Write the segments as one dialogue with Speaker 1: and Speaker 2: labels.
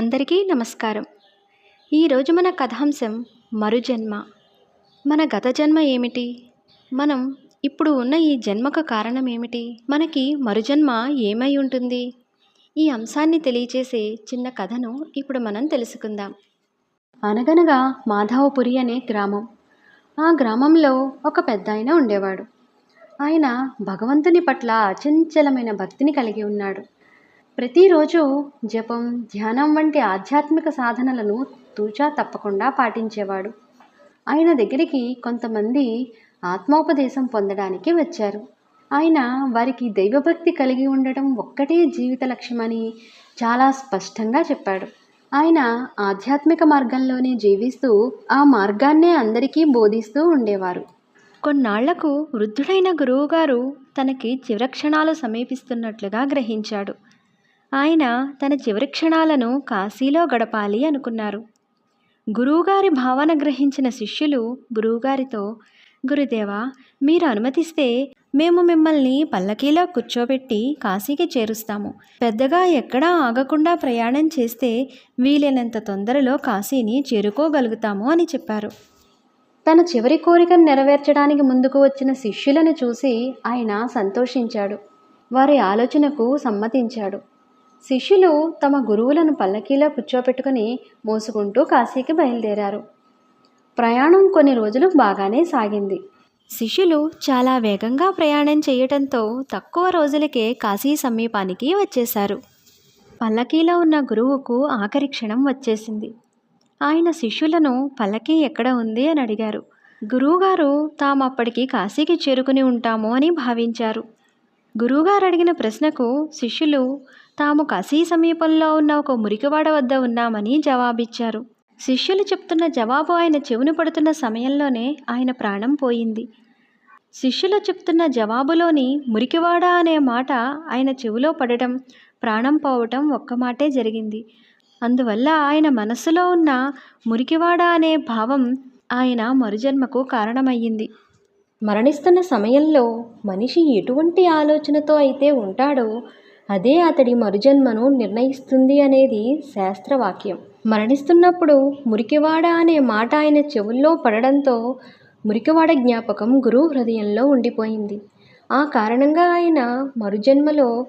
Speaker 1: అందరికీ నమస్కారం. ఈరోజు మన కథాంశం మరుజన్మ. మన గత జన్మ ఏమిటి? మనం ఇప్పుడు ఉన్న ఈ జన్మకు కారణం ఏమిటి? మనకి మరుజన్మ ఏమై ఉంటుంది? ఈ అంశాన్ని తెలియచేసే చిన్న కథను ఇప్పుడు మనం తెలుసుకుందాం. అనగనగా మాధవపురి అనే గ్రామం. ఆ గ్రామంలో ఒక పెద్ద ఆయన ఉండేవాడు. ఆయన భగవంతుని పట్ల అచంచలమైన భక్తిని కలిగి ఉన్నాడు. ప్రతిరోజు జపం ధ్యానం వంటి ఆధ్యాత్మిక సాధనలను తూచా తప్పకుండా పాటించేవాడు. ఆయన దగ్గరికి కొంతమంది ఆత్మోపదేశం పొందడానికి వచ్చారు. ఆయన వారికి దైవభక్తి కలిగి ఉండటం ఒక్కటే జీవిత లక్ష్యమని చాలా స్పష్టంగా చెప్పాడు. ఆయన ఆధ్యాత్మిక మార్గంలోనే జీవిస్తూ ఆ మార్గాన్నే అందరికీ బోధిస్తూ ఉండేవారు. కొన్నాళ్ళకు వృద్ధుడైన గురువుగారు తనకి చివరక్షణాలు సమీపిస్తున్నట్లుగా గ్రహించాడు. ఆయన తన చివరి క్షణాలను కాశీలో గడపాలి అనుకున్నారు. గురువుగారి భావన గ్రహించిన శిష్యులు గురువుగారితో గురుదేవా మీరు అనుమతిస్తే మేము మిమ్మల్ని పల్లకీలో కూర్చోబెట్టి కాశీకి చేరుస్తాము. పెద్దగా ఎక్కడా ఆగకుండా ప్రయాణం చేస్తే వీలైనంత తొందరలో కాశీని చేరుకోగలుగుతాము అని చెప్పారు. తన చివరి కోరికను నెరవేర్చడానికి ముందుకు వచ్చిన శిష్యులను చూసి ఆయన సంతోషించాడు. వారి ఆలోచనకు సమ్మతించాడు. శిష్యులు తమ గురువులను పల్లకీలో కూర్చోపెట్టుకుని మోసుకుంటూ కాశీకి బయలుదేరారు. ప్రయాణం కొన్ని రోజులు బాగానే సాగింది. శిష్యులు చాలా వేగంగా ప్రయాణం చేయటంతో తక్కువ రోజులకే కాశీ సమీపానికి వచ్చేశారు. పల్లకీలో ఉన్న గురువుకు ఆఖరి క్షణం వచ్చేసింది. ఆయన శిష్యులను పల్లకీ ఎక్కడ ఉంది అని అడిగారు. గురువుగారు తాము అప్పటికి కాశీకి చేరుకుని ఉంటాము అని భావించారు. గురువుగారు అడిగిన ప్రశ్నకు శిష్యులు తాము కసీ సమీపంలో ఉన్న ఒక మురికివాడ వద్ద ఉన్నామని జవాబిచ్చారు. శిష్యులు చెప్తున్న జవాబు ఆయన చెవును పడుతున్న సమయంలోనే ఆయన ప్రాణం పోయింది. శిష్యులు చెప్తున్న జవాబులోని మురికివాడ అనే మాట ఆయన చెవిలో పడటం ప్రాణం పోవటం ఒక్క మాటే జరిగింది. అందువల్ల ఆయన మనస్సులో ఉన్న మురికివాడ అనే భావం ఆయన మరుజన్మకు కారణమయ్యింది. మరణిస్తున్న సమయంలో మనిషి ఎటువంటి ఆలోచనతో అయితే ఉంటాడో అదే అతడి మరుజన్మను నిర్ణయిస్తుంది అనేది శాస్త్రవాక్యం. మరణిస్తున్నప్పుడు మురికివాడ అనే మాట ఆయన చెవుల్లో పడడంతో మురికివాడ జ్ఞాపకం గురువు హృదయంలో ఉండిపోయింది. ఆ కారణంగా ఆయన మరుజన్మలో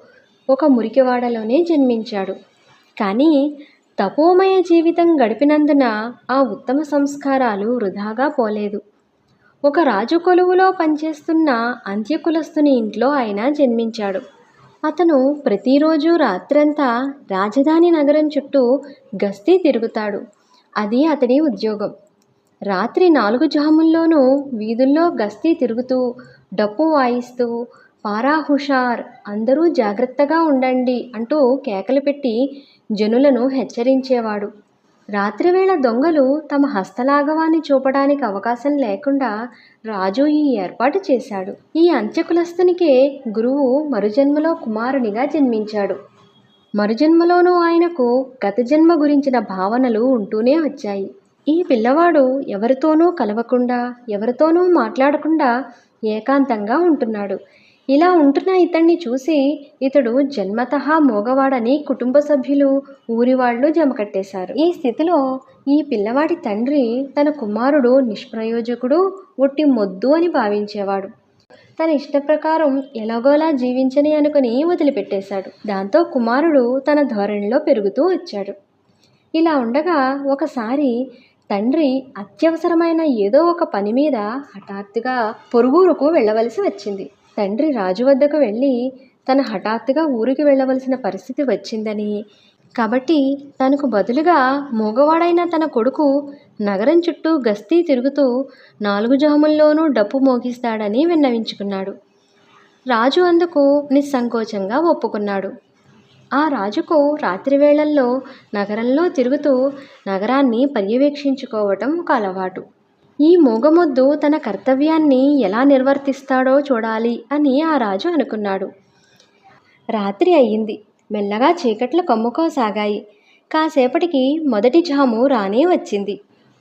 Speaker 1: ఒక మురికివాడలోనే జన్మించాడు. కానీ తపోమయ జీవితం గడిపినందున ఆ ఉత్తమ సంస్కారాలు వృధాగా పోలేదు. ఒక రాజు కొలువులో పనిచేస్తున్న అంత్యకులస్తుని ఇంట్లో ఆయన జన్మించాడు. అతను ప్రతిరోజు రాత్రంతా రాజధాని నగరం చుట్టూ గస్తీ తిరుగుతాడు. అది అతడి ఉద్యోగం. రాత్రి నాలుగు జాముల్లోనూ వీధుల్లో గస్తీ తిరుగుతూ డప్పు వాయిస్తూ పారా హుషార్ అందరూ జాగ్రత్తగా ఉండండి అంటూ కేకలు పెట్టి జనులను హెచ్చరించేవాడు. రాత్రివేళ దొంగలు తమ హస్తలాఘవాన్ని చూపడానికి అవకాశం లేకుండా రాజు ఈ ఏర్పాటు చేశాడు. ఈ అంత్యకులస్తునికే గురువు మరుజన్మలో కుమారునిగా జన్మించాడు. మరుజన్మలోనూ ఆయనకు గత జన్మ గురించిన భావనలు ఉంటూనే వచ్చాయి. ఈ పిల్లవాడు ఎవరితోనూ కలవకుండా ఎవరితోనూ మాట్లాడకుండా ఏకాంతంగా ఉంటున్నాడు. ఇలా ఉంటున్న ఇతన్ని చూసి ఇతడు జన్మతః మోగవాడని కుటుంబ సభ్యులు ఊరివాళ్ళు జమకట్టేశారు ఈ స్థితిలో ఈ పిల్లవాడి తండ్రి తన కుమారుడు నిష్ప్రయోజకుడు ఒట్టి మొద్దు అని భావించేవాడు. తన ఇష్ట ప్రకారం ఎలాగోలా జీవించని అనుకుని వదిలిపెట్టేశాడు. దాంతో కుమారుడు తన ధోరణిలో పెరుగుతూ వచ్చాడు. ఇలా ఉండగా ఒకసారి తండ్రి అత్యవసరమైన ఏదో ఒక పని మీద హఠాత్తుగా పొరుగురుకు వెళ్ళవలసి వచ్చింది. తండ్రి రాజు వద్దకు వెళ్ళి తన హఠాత్తుగా ఊరికి వెళ్ళవలసిన పరిస్థితి వచ్చిందని. కాబట్టి తనకు బదులుగా మూగవాడైన తన కొడుకు నగరం చుట్టూ గస్తీ తిరుగుతూ నాలుగు జాముల్లోనూ డప్పు మోగిస్తాడని విన్నవించుకున్నాడు. రాజు అందుకు నిస్సంకోచంగా ఒప్పుకున్నాడు. ఆ రాజుకు రాత్రి వేళల్లో నగరంలో తిరుగుతూ నగరాన్ని పర్యవేక్షించుకోవటం ఒక అలవాటు. ఈ మూగమొద్దు తన కర్తవ్యాన్ని ఎలా నిర్వర్తిస్తాడో చూడాలి అని ఆ రాజు అనుకున్నాడు. రాత్రి అయ్యింది. మెల్లగా చీకట్లు కమ్ముకోసాగాయి కాసేపటికి మొదటి జాము రానే వచ్చింది.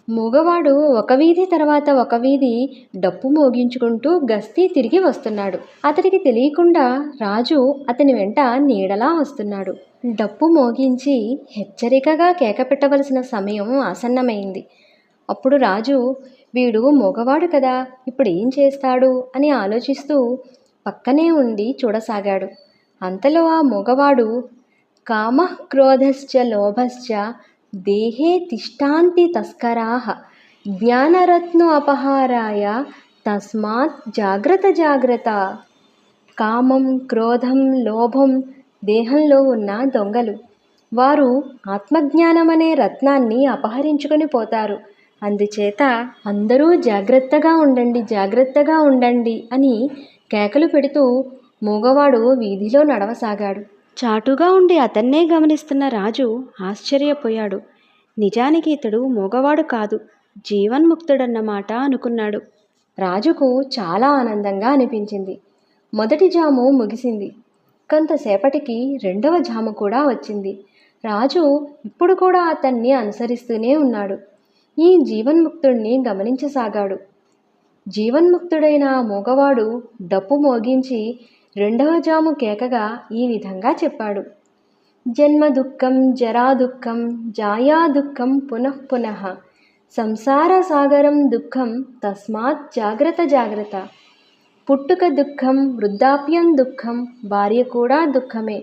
Speaker 1: మూగవాడు ఒక వీధి తర్వాత ఒక వీధి డప్పు మోగించుకుంటూ గస్తీ తిరిగి వస్తున్నాడు. అతడికి తెలియకుండా రాజు అతని వెంట నీడలా వస్తున్నాడు. డప్పు మోగించి హెచ్చరికగా కేకపెట్టవలసిన సమయం ఆసన్నమైంది. అప్పుడు రాజు వీడు మగవాడు కదా ఇప్పుడు ఏం చేస్తాడు? అని ఆలోచిస్తూ పక్కనే ఉండి చూడసాగాడు. అంతలో ఆ మగవాడు కామ క్రోధశ్చ లోభశ్చ దేహే తిష్టాంతి తస్కరాహ జ్ఞానరత్న అపహారాయ తస్మాత్ జాగ్రత్త జాగ్రత్త. కామం క్రోధం లోభం దేహంలో ఉన్న దొంగలు. వారు ఆత్మజ్ఞానం అనే రత్నాన్ని అపహరించుకొని పోతారు. అందుచేత అందరూ జాగ్రత్తగా ఉండండి జాగ్రత్తగా ఉండండి అని కేకలు పెడుతూ మూగవాడు వీధిలో నడవసాగాడు. చాటుగా ఉండి అతన్నే గమనిస్తున్న రాజు ఆశ్చర్యపోయాడు. నిజానికి ఇతడు మూగవాడు కాదు జీవన్ముక్తుడన్నమాట అనుకున్నాడు. రాజుకు చాలా ఆనందంగా అనిపించింది. మొదటి జాము ముగిసింది. కొంతసేపటికి రెండవ జాము కూడా వచ్చింది. రాజు ఇప్పుడు కూడా అతన్ని అనుసరిస్తూనే ఉన్నాడు. ఈ జీవన్ముక్తుడిని గమనించసాగాడు. జీవన్ముక్తుడైన మూగవాడు డప్పు మోగించి రెండవ జాము కేకగా ఈ విధంగా చెప్పాడు. జన్మ దుఃఖం జరా దుఃఖం జాయా దుఃఖం పునః పునః సంసార సాగరం దుఃఖం తస్మాత్ జాగ్రత్త జాగ్రత్త పుట్టుక దుఃఖం వృద్ధాప్యం దుఃఖం భార్య కూడా దుఃఖమే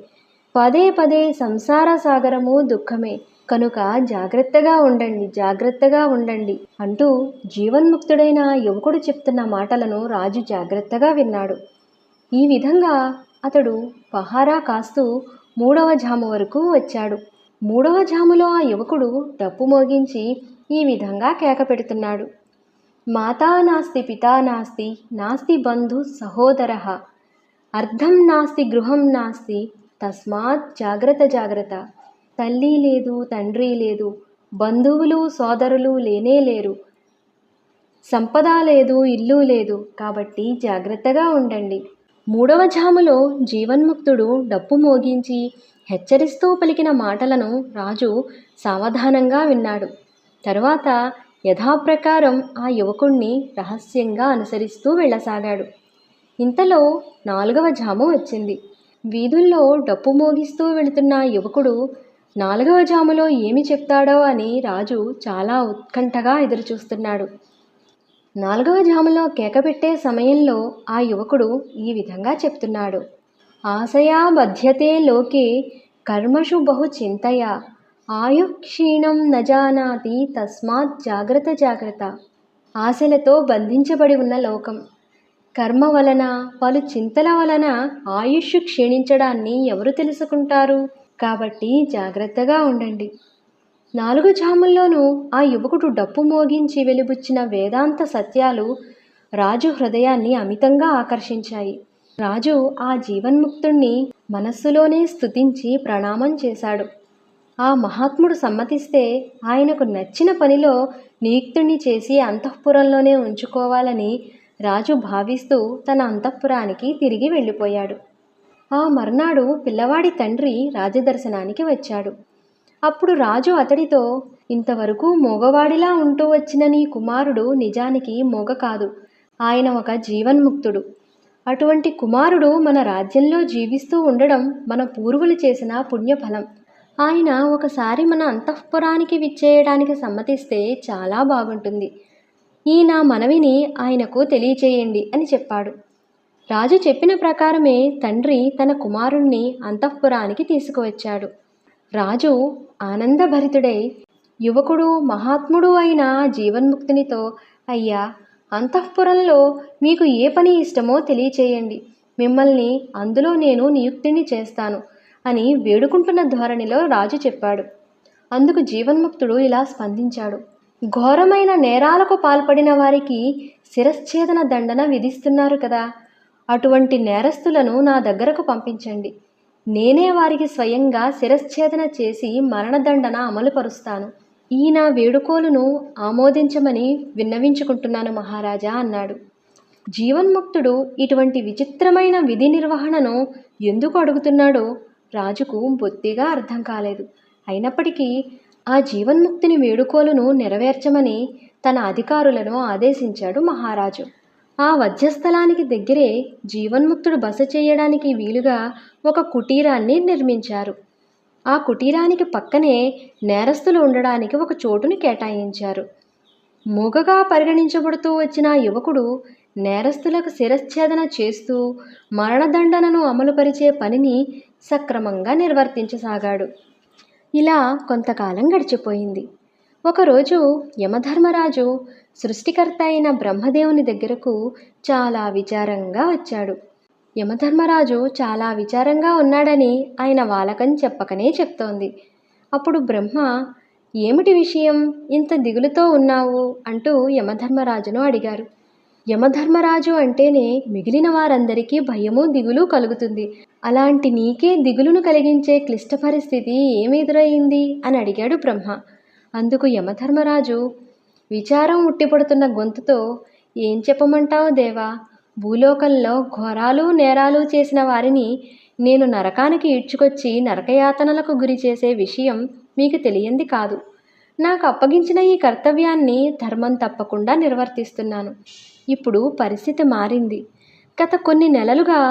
Speaker 1: పదే పదే సంసార సాగరము దుఃఖమే కనుక జాగ్రత్తగా ఉండండి జాగ్రత్తగా ఉండండి అంటూ జీవన్ముక్తుడైన యువకుడు చెప్తున్న మాటలను రాజు జాగ్రత్తగా విన్నాడు. ఈ విధంగా అతడు పహారా కాస్తూ మూడవ జాము వరకు వచ్చాడు. మూడవ జాములో ఆ యువకుడు డప్పు మోగించి ఈ విధంగా కేక పెడుతున్నాడు. మాతా నాస్తి పితా నాస్తి నాస్తి బంధు సహోదర అర్థం నాస్తి గృహం నాస్తి తస్మాత్ జాగ్రత్త జాగ్రత్త. తల్లి లేదు తండ్రి లేదు బంధువులు సోదరులు లేనే లేరు. సంపద లేదు ఇల్లు లేదు. కాబట్టి జాగ్రత్తగా ఉండండి. మూడవ జాములో జీవన్ముక్తుడు డప్పు మోగించి హెచ్చరిస్తూ పలికిన మాటలను రాజు సావధానంగా విన్నాడు. తరువాత యథాప్రకారం ఆ యువకుణ్ణి రహస్యంగా అనుసరిస్తూ వెళ్ళసాగాడు. ఇంతలో నాలుగవ జాము వచ్చింది. వీధుల్లో డప్పు మోగిస్తూ వెళుతున్న యువకుడు నాలుగవ జాములో ఏమి చెప్తాడో అని రాజు చాలా ఉత్కంఠగా ఎదురుచూస్తున్నాడు. నాలుగవ జాములో కేకపెట్టే సమయంలో ఆ యువకుడు ఈ విధంగా చెప్తున్నాడు. ఆశయా బధ్యతే లోకే కర్మషు బహు చింతయా. ఆయు క్షీణం నజానాతి తస్మాత్ జాగ్రత్త జాగ్రత్త. ఆశలతో బంధించబడి ఉన్న లోకం. కర్మ వలన పలు చింతల వలన ఆయుష్ క్షీణించడాన్ని ఎవరు తెలుసుకుంటారు? కాబట్టి జాగ్రత్తగా ఉండండి. నాలుగు జాముల్లోనూ ఆ యువకుడు డప్పు మోగించి వెలిబుచ్చిన వేదాంత సత్యాలు రాజు హృదయాన్ని అమితంగా ఆకర్షించాయి. రాజు ఆ జీవన్ముక్తుణ్ణి మనస్సులోనే స్తుతించి ప్రణామం చేశాడు. ఆ మహాత్ముడు సమ్మతిస్తే ఆయనకు నచ్చిన పనిలో నియుక్తుణ్ణి చేసి అంతఃపురంలోనే ఉంచుకోవాలని రాజు భావిస్తూ తన అంతఃపురానికి తిరిగి వెళ్ళిపోయాడు. ఆ మర్నాడు పిల్లవాడి తండ్రి రాజదర్శనానికి వచ్చాడు. అప్పుడు రాజు అతడితో ఇంతవరకు మోగవాడిలా ఉంటూ వచ్చిన నీ కుమారుడు నిజానికి మోగ కాదు. ఆయన ఒక జీవన్ముక్తుడు. అటువంటి కుమారుడు మన రాజ్యంలో జీవిస్తూ ఉండడం మన పూర్వులు చేసిన పుణ్యఫలం. ఆయన ఒకసారి మన అంతఃపురానికి విచ్చేయడానికి సమ్మతిస్తే చాలా బాగుంటుంది. ఈ నా మనవిని ఆయనకు తెలియచేయండి అని చెప్పాడు. రాజు చెప్పిన ప్రకారమే తండ్రి తన కుమారుణ్ణి అంతఃపురానికి తీసుకువచ్చాడు. రాజు ఆనందభరితుడై యువకుడు మహాత్ముడు అయిన జీవన్ముక్తునితో అయ్యా అంతఃపురంలో మీకు ఏ పని ఇష్టమో తెలియచేయండి. మిమ్మల్ని అందులో నేను నియుక్తిని చేస్తాను అని వేడుకుంటున్న ధోరణిలో రాజు చెప్పాడు. అందుకు జీవన్ముక్తుడు ఇలా స్పందించాడు. ఘోరమైన నేరాలకు పాల్పడిన వారికి శిరశ్ఛేదన దండన విధిస్తున్నారు కదా అటువంటి నేరస్తులను నా దగ్గరకు పంపించండి. నేనే వారికి స్వయంగా శిరశ్ఛేదన చేసి మరణదండన అమలుపరుస్తాను. ఈ నా వేడుకోలును ఆమోదించమని విన్నవించుకుంటున్నాను మహారాజా అన్నాడు. జీవన్ముక్తుడు ఇటువంటి విచిత్రమైన విధి నిర్వహణను ఎందుకు అడుగుతున్నాడో రాజుకు బొత్తిగా అర్థం కాలేదు. అయినప్పటికీ ఆ జీవన్ముక్తిని వేడుకోలును నెరవేర్చమని తన అధికారులను ఆదేశించాడు మహారాజు. ఆ వధ్యస్థలానికి దగ్గరే జీవన్ముక్తుడు బస చేయడానికి వీలుగా ఒక కుటీరాన్ని నిర్మించారు. ఆ కుటీరానికి పక్కనే నేరస్తులు ఉండడానికి ఒక చోటును కేటాయించారు. మూగగా పరిగణించబడుతూ వచ్చిన యువకుడు నేరస్తులకు శిరచ్ఛేదన చేస్తూ మరణదండనను అమలుపరిచే పనిని సక్రమంగా నిర్వర్తించసాగాడు. ఇలా కొంతకాలం గడిచిపోయింది. ఒకరోజు యమధర్మరాజు సృష్టికర్త అయిన బ్రహ్మదేవుని దగ్గరకు చాలా విచారంగా వచ్చాడు. యమధర్మరాజు చాలా విచారంగా ఉన్నాడని ఆయన వాలకం చెప్పకనే చెప్తోంది. అప్పుడు బ్రహ్మ ఏమిటి విషయం? ఇంత దిగులుతో ఉన్నావు? అంటూ యమధర్మరాజును అడిగారు. యమధర్మరాజు అంటేనే మిగిలిన వారందరికీ భయము దిగులు కలుగుతుంది. అలాంటి నీకే దిగులును కలిగించే క్లిష్ట పరిస్థితి ఏమి ఎదురయింది అని అడిగాడు బ్రహ్మ. అందుకు యమధర్మరాజు విచారం ఉట్టిపడుతున్న గొంతుతో ఏం చెప్పమంటావు దేవా? భూలోకంలో ఘోరాలు నేరాలు చేసిన వారిని నేను నరకానికి ఈడ్చుకొచ్చి నరకయాతనలకు గురి చేసే విషయం మీకు తెలియంది కాదు. నాకు అప్పగించిన ఈ కర్తవ్యాన్ని ధర్మం తప్పకుండా నిర్వర్తిస్తున్నాను. ఇప్పుడు పరిస్థితి మారింది. గత కొన్ని నెలలుగా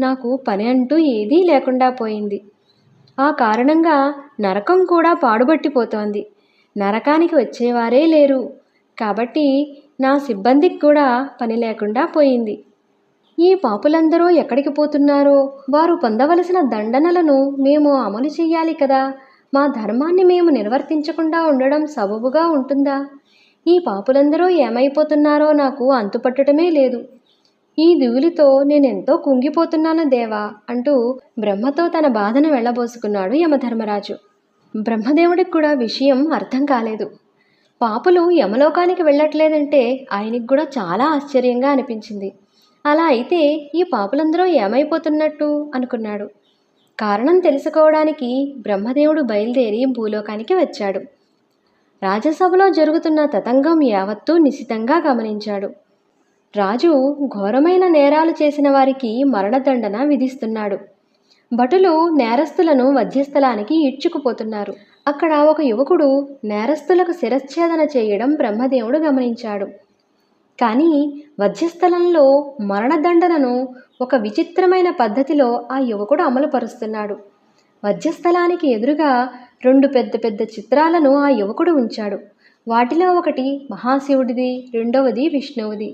Speaker 1: నాకు పని అంటూ ఏదీ లేకుండా పోయింది. ఆ కారణంగా నరకం కూడా పాడుబట్టిపోతోంది. నరకానికి వచ్చేవారే లేరు. కాబట్టి నా సిబ్బందికి కూడా పని లేకుండా పోయింది. ఈ పాపులందరూ ఎక్కడికి పోతున్నారో? వారు పొందవలసిన దండనలను మేము అమలు చేయాలి కదా. మా ధర్మాన్ని మేము నిర్వర్తించకుండా ఉండడం సబబుగా ఉంటుందా? ఈ పాపులందరూ ఏమైపోతున్నారో నాకు అంతుపట్టడమే లేదు. ఈ దిగులుతో నేనెంతో కుంగిపోతున్నాను దేవా అంటూ బ్రహ్మతో తన బాధను వెళ్ళబోసుకున్నాడు యమధర్మరాజు. బ్రహ్మదేవుడికి కూడా విషయం అర్థం కాలేదు. పాపులు యమలోకానికి వెళ్ళట్లేదంటే ఆయనకి కూడా చాలా ఆశ్చర్యంగా అనిపించింది. అలా అయితే ఈ పాపులందరూ ఏమైపోతున్నట్టు? అనుకున్నాడు. కారణం తెలుసుకోవడానికి బ్రహ్మదేవుడు బయలుదేరి భూలోకానికి వచ్చాడు. రాజసభలో జరుగుతున్న తతంగం యావత్తూ నిశితంగా గమనించాడు. రాజు ఘోరమైన నేరాలు చేసిన వారికి మరణదండన విధిస్తున్నాడు. భటులు నేరస్తులను మధ్యస్థలానికి ఈడ్చుకుపోతున్నారు. అక్కడ ఒక యువకుడు నేరస్తులకు శిరచ్ఛేదన చేయడం బ్రహ్మదేవుడు గమనించాడు. కానీ వధ్యస్థలంలో మరణదండనను ఒక విచిత్రమైన పద్ధతిలో ఆ యువకుడు అమలుపరుస్తున్నాడు. వధ్యస్థలానికి ఎదురుగా రెండు పెద్ద పెద్ద చిత్రాలను ఆ యువకుడు ఉంచాడు. వాటిలో ఒకటి మహాశివుడిది రెండవది విష్ణువుది.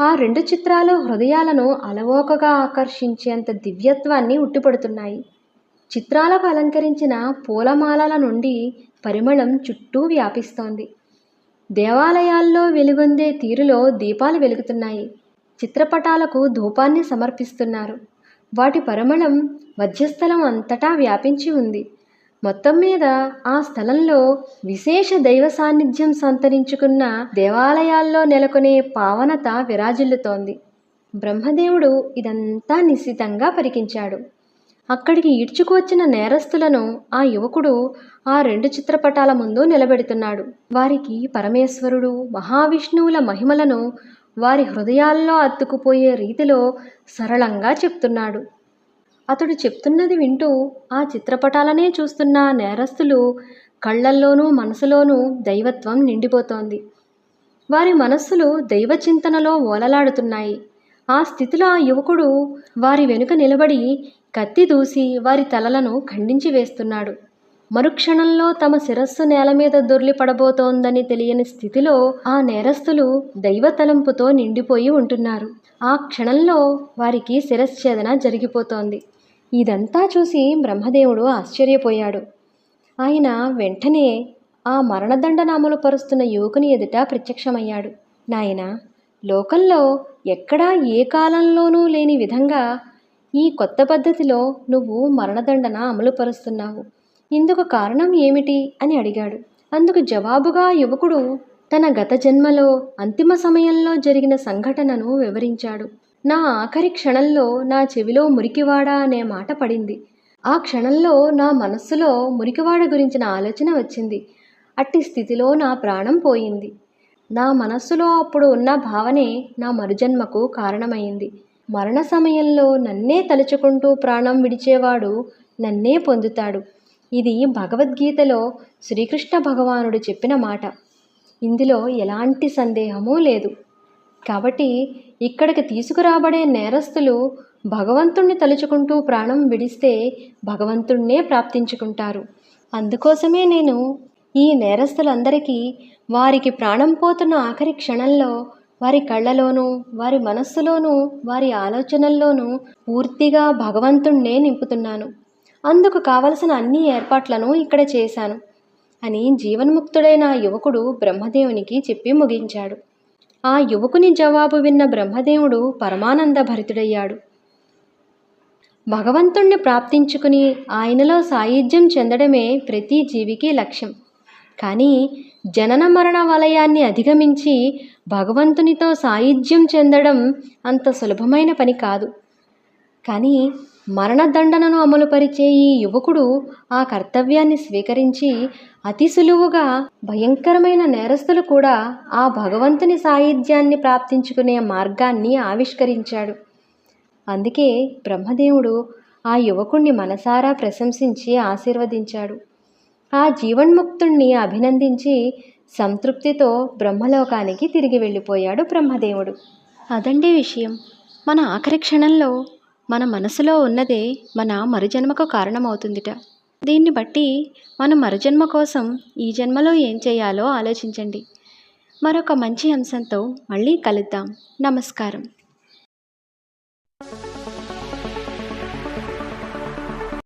Speaker 1: ఆ రెండు చిత్రాలు హృదయాలను అలవోకగా ఆకర్షించేంత దివ్యత్వాన్ని ఉట్టిపడుతున్నాయి. చిత్రాలకు అలంకరించిన పూలమాలల నుండి పరిమళం చుట్టూ వ్యాపిస్తోంది. దేవాలయాల్లో వెలుగొందే తీరులో దీపాలు వెలుగుతున్నాయి. చిత్రపటాలకు ధూపాన్ని సమర్పిస్తున్నారు. వాటి పరిమళం మధ్యస్థలం అంతటా వ్యాపించి ఉంది. మొత్తం మీద ఆ స్థలంలో విశేష దైవ సాన్నిధ్యం సంతరించుకున్న దేవాలయాల్లో నెలకొనే పావనత విరాజిల్లుతోంది. బ్రహ్మదేవుడు ఇదంతా నిశితంగా పరికించాడు. అక్కడికి ఈడ్చుకువచ్చిన నేరస్తులను ఆ యువకుడు ఆ రెండు చిత్రపటాల ముందు నిలబెడుతున్నాడు. వారికి పరమేశ్వరుడు మహావిష్ణువుల మహిమలను వారి హృదయాల్లో అత్తుకుపోయే రీతిలో సరళంగా చెప్తున్నాడు. అతడు చెప్తున్నది వింటూ ఆ చిత్రపటాలనే చూస్తున్న నేరస్తులు కళ్ళల్లోనూ మనసులోనూ దైవత్వం నిండిపోతోంది. వారి మనస్సులు దైవ చింతనలో ఓలలాడుతున్నాయి. ఆ స్థితిలో ఆ యువకుడు వారి వెనుక నిలబడి కత్తి దూసి వారి తలలను ఖండించి వేస్తున్నాడు. మరుక్షణంలో తమ శిరస్సు నేల మీద దొర్లి పడబోతోందని తెలియని స్థితిలో ఆ నేరస్తులు దైవ తలంపుతో నిండిపోయి ఉంటున్నారు. ఆ క్షణంలో వారికి శిరశ్ఛేదన జరిగిపోతోంది. ఇదంతా చూసి బ్రహ్మదేవుడు ఆశ్చర్యపోయాడు. ఆయన వెంటనే ఆ మరణదండన అమలు పరుస్తున్న యువకుని ఎదుట ప్రత్యక్షమయ్యాడు. నాయన లోకంలో ఎక్కడా ఏ కాలంలోనూ లేని విధంగా ఈ కొత్త పద్ధతిలో నువ్వు మరణదండన అమలు పరుస్తున్నావు. ఇందుకు కారణం ఏమిటి? అని అడిగాడు. అందుకు జవాబుగా యువకుడు తన గత జన్మలో అంతిమ సమయంలో జరిగిన సంఘటనను వివరించాడు. నా ఆఖరి క్షణంలో నా చెవిలో మురికివాడ అనే మాట పడింది. ఆ క్షణంలో నా మనస్సులో మురికివాడ గురించిన ఆలోచన వచ్చింది. అట్టి స్థితిలో నా ప్రాణం పోయింది. నా మనస్సులో అప్పుడు ఉన్న భావనే నా మరుజన్మకు కారణమైంది. మరణ సమయంలో నన్నే తలుచుకుంటూ ప్రాణం విడిచేవాడు నన్నే పొందుతాడు. ఇది భగవద్గీతలో శ్రీకృష్ణ భగవానుడు చెప్పిన మాట. ఇందులో ఎలాంటి సందేహమూ లేదు. కాబట్టి ఇక్కడికి తీసుకురాబడే నేరస్తులు భగవంతుణ్ణి తలుచుకుంటూ ప్రాణం విడిస్తే భగవంతుణ్ణే ప్రాప్తించుకుంటారు. అందుకోసమే నేను ఈ నేరస్తులందరికీ వారికి ప్రాణం పోతున్న ఆఖరి క్షణంలో వారి కళ్ళలోనూ వారి మనస్సులోనూ వారి ఆలోచనల్లోనూ పూర్తిగా భగవంతుణ్ణే నింపుతున్నాను. అందుకు కావలసిన అన్ని ఏర్పాట్లను ఇక్కడ చేశాను అని జీవన్ముక్తుడైన యువకుడు బ్రహ్మదేవునికి చెప్పి ముగించాడు. ఆ యువకుని జవాబు విన్న బ్రహ్మదేవుడు పరమానంద భరితుడయ్యాడు భగవంతుణ్ణి ప్రాప్తించుకుని ఆయనలో సాయుధ్యం చెందడమే ప్రతి జీవికి లక్ష్యం. కానీ జనన మరణ వలయాన్ని అధిగమించి భగవంతునితో సాయుధ్యం చెందడం అంత సులభమైన పని కాదు. కానీ మరణదండనను అమలుపరిచే ఈ యువకుడు ఆ కర్తవ్యాన్ని స్వీకరించి అతి సులువుగా భయంకరమైన నేరస్తులు కూడా ఆ భగవంతుని సాయుధ్యాన్ని ప్రాప్తించుకునే మార్గాన్ని ఆవిష్కరించాడు. అందుకే బ్రహ్మదేవుడు ఆ యువకుణ్ణి మనసారా ప్రశంసించి ఆశీర్వదించాడు. ఆ జీవన్ముక్తుణ్ణి అభినందించి సంతృప్తితో బ్రహ్మలోకానికి తిరిగి వెళ్ళిపోయాడు బ్రహ్మదేవుడు. అదండి విషయం. మన ఆఖరి క్షణంలో మన మనసులో ఉన్నదే మన మరుజన్మకు కారణమవుతుందిట. దీన్ని బట్టి మన మరుజన్మ కోసం ఈ జన్మలో ఏం చేయాలో ఆలోచించండి. మరొక మంచి అంశంతో మళ్ళీ కలుద్దాం. నమస్కారం.